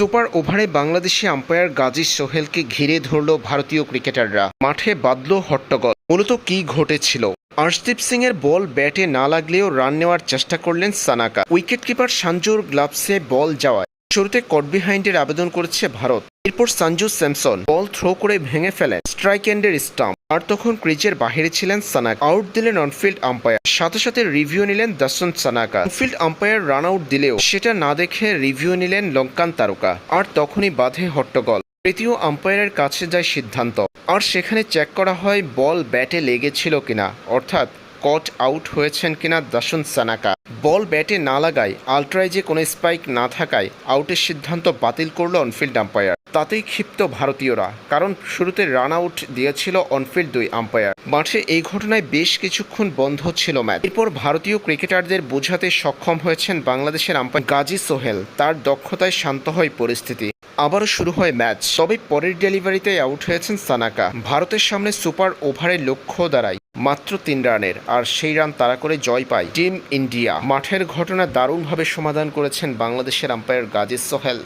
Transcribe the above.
Super ওভারে Bangladeshi umpire Gazi সোহেলকে ঘিরে ধরল ভারতীয় ক্রিকেটাররা। মাঠে বাদল হট্টগল। মূলত কি ঘটেছিল? আর্শদীপ সিং এর বল ব্যাটে না লাগলেও রান নেওয়ার চেষ্টা করলেন সানাকা। উইকেটকিপার সাঞ্জুর গ্লাভসে বল যাওয়ায়। শুরুতে কট বিহাইন্ডের আবেদন করেছে ভারত। এরপর সঞ্জু স্যামসন বল থ্রো করে ভেঙে ফেলেন স্ট্রাইক এন্ডের স্টাম্প। আর তখন ক্রিজের বাহিরে ছিলেন সানাক। আউট দিলেন অনফিল্ড আম্পায়ার। সাথে সাথে রিভিউ নিলেন Dasun Shanaka. On field umpire run out দিলেও সেটা না দেখে রিভিউ নিলেন লঙ্কান তারকা। আর তখনই বাধে হট্টগোল। তৃতীয় আম্পায়ারের কাছে যায় সিদ্ধান্ত। আর সেখানে চেক করা হয় বল ব্যাটে লেগেছিল কিনা। অর্থাৎ কট আউট হয়েছেন কিনা দাসন সানাকা। বল ব্যাটে না লাগায়, আলট্রাইজে কোনো স্পাইক না থাকায় আউটের সিদ্ধান্ত বাতিল করল অনফিল্ড আম্পায়ার। তাতেই ক্ষিপ্ত ভারতীয়রা, কারণ শুরুতে রান আউট দিয়েছিল অনফিল্ড দুই আম্পায়ার। মাঠে এই ঘটনায় বেশ কিছুক্ষণ বন্ধ ছিল ম্যাচ। এরপর ভারতীয় ক্রিকেটারদের বোঝাতে সক্ষম হয়েছেন বাংলাদেশের আম্পায়ার গাজী সোহেল। তার দক্ষতায় শান্ত হয় পরিস্থিতি। আবারও শুরু হয় ম্যাচ। তবে পরের ডেলিভারিতে আউট হয়েছেন সানাকা। ভারতের সামনে সুপার ওভারের লক্ষ্য দাঁড়ায়। মাত্র তিন রানের, আর সেই রান তারা করে জয় পায় টিম ইন্ডিয়া। মাঠের ঘটনা দারুণভাবে সমাধান করেছেন বাংলাদেশের আম্পায়ার গাজী সোহেল।